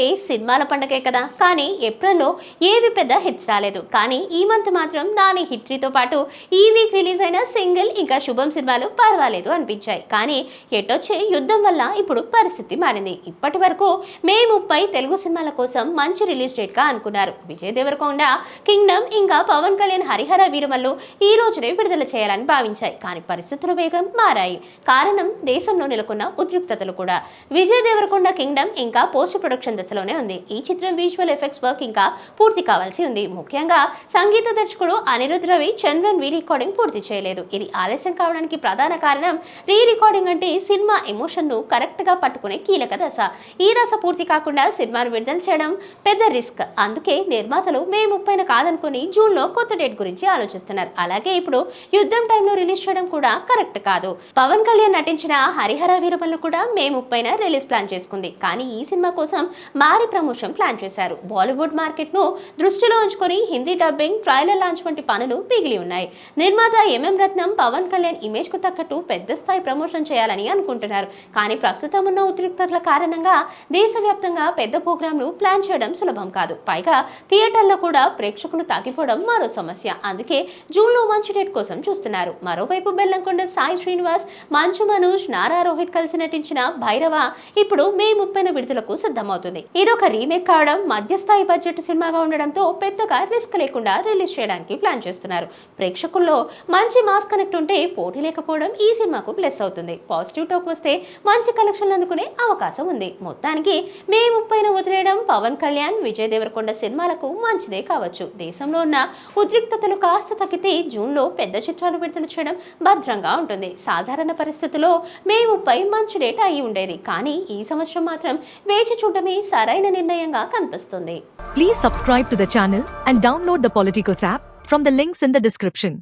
సినిమాల పండగే కదా. కానీ ఏప్రిల్లో ఏవి పెద్ద హిట్స్ రాలేదు. కానీ ఈ మంత్ మాత్రం దాని హిట్రీతో పాటు ఈ వీక్ రిలీజ్ అయిన సింగిల్ ఇంకా శుభం సినిమాలు పర్వాలేదు అనిపించాయి. కానీ ఎటొచ్చే యుద్ధం వల్ల ఇప్పుడు పరిస్థితి మారింది. ఇప్పటి వరకు మే ముప్పై తెలుగు సినిమాల కోసం మంచి రిలీజ్ డేట్గా అనుకున్నారు. విజయ్ దేవరకొండ కింగ్డమ్ ఇంకా పవన్ కళ్యాణ్ హరిహర వీరమల్లు ఈ రోజునే విడుదల చేయాలని భావించాయి. కానీ పరిస్థితులు వేగం మారాయి. కారణం దేశంలో నెలకొన్న ఉద్రిక్తతలు కూడా. విజయ్ దేవరకొండ కింగ్డమ్ ఇంకా పోస్ట్ ప్రొడక్షన్ దశలోనే ఉంది. ఈ చిత్రం విజువల్ ఎఫెక్ట్స్ వర్క్ ఇంకా పూర్తి కావాల్సి ఉంది. ముఖ్యంగా సంగీత దర్శకుడు అనిరుద్ రవి చంద్రన్ రీ రికార్డింగ్ పూర్తి చేయలేదు. ఇది ఆలస్యం కావడానికి ప్రధాన కారణం రీ రికార్డింగ్ అంటే సినిమా ఎమోషన్ను కరెక్ట్గా పట్టుకునే కీలక దశ. ఈ దశ పూర్తి కాకుండా సినిమాను విడుదల చేయడం పెద్ద రిస్క్ అందుకే నిర్మాతలు మే ముప్పైన కాదనుకుని జూన్లో కొత్త డేట్ గురించి ఆలోచిస్తున్నారు. అలాగే ఇప్పుడు యుద్ధం టైంలో రిలీజ్ చేయడం కూడా కరెక్ట్ కాదు. పవన్ కళ్యాణ్ నటించిన హరిహర వీరమల్లు కూడా మే ముప్పైన రిలీజ్ ప్లాన్ చేసుకుంది. కానీ ఈ సినిమా కోసం భారీ ప్రమోషన్ ప్లాన్ చేశారు. బాలీవుడ్ మార్కెట్ను దృష్టిలో ఉంచుకొని హిందీ డబ్బింగ్ ట్రైలర్ లాంచ్ వంటి పనులు మిగిలి ఉన్నాయి. నిర్మాత ఎంఎం రత్నం పవన్ కళ్యాణ్ ఇమేజ్కు తగ్గట్టు పెద్ద స్థాయి ప్రమోషన్ చేయాలని అనుకుంటున్నారు. కానీ ప్రస్తుతం ఉన్న ఉద్రిక్తతల కారణంగా దేశవ్యాప్తంగా పెద్ద ప్రోగ్రాంలు ప్లాన్ చేయడం సులభం కాదు. పైగా థియేటర్లో కూడా ప్రేక్షకులు తగ్గిపోవడం మరో సమస్య. అందుకే జూన్లో మంచి డేట్ కోసం చూస్తున్నారు. మరోవైపు బెల్లంకొండ సాయి శ్రీనివాస్ మంచు మనోజ్ నారా రోహిత్ కలిసి నటించిన భైరవ ఇప్పుడు మే ముప్పైన విడుదలకు సిద్ధమవుతుంది. ఇదొక రీమేక్ కావడం మధ్యస్థాయి బడ్జెట్ సినిమాగా ఉండడంతో పెద్దగా రిస్క్ లేకుండా రిలీజ్ చేయడానికి ప్లాన్ చేస్తున్నారు. ప్రేక్షకుల్లో మంచి మాస్ కనెక్ట్ ఉంటే పోటీ లేకపోవడం ఈ సినిమాకు ప్లస్ అవుతుంది. పాజిటివ్ టాక్ వస్తే మంచి కలెక్షన్లు అందుకునే అవకాశం ఉంది. మొత్తానికి మే ముప్పైన వదిలేయడం పవన్ కళ్యాణ్ విజయ్ దేవరకొండ సినిమాలకు మంచిదే కావచ్చు. దేశంలో ఉన్న ఉద్రిక్తతలు కాస్త తగ్గితే జూన్లో పెద్ద చిత్రాలు విడుదల చేయడం భద్రంగా ఉంటుంది. సాధారణ పరిస్థితుల్లో మే ముప్పై మంచి డేట్ అయి ఉండేది. కానీ ఈ సంవత్సరం మాత్రం వేచి చూడటమే సరైన నిర్ణయంగా కనిపిస్తుంది. Please subscribe to the and download the Politicos app from the links in the description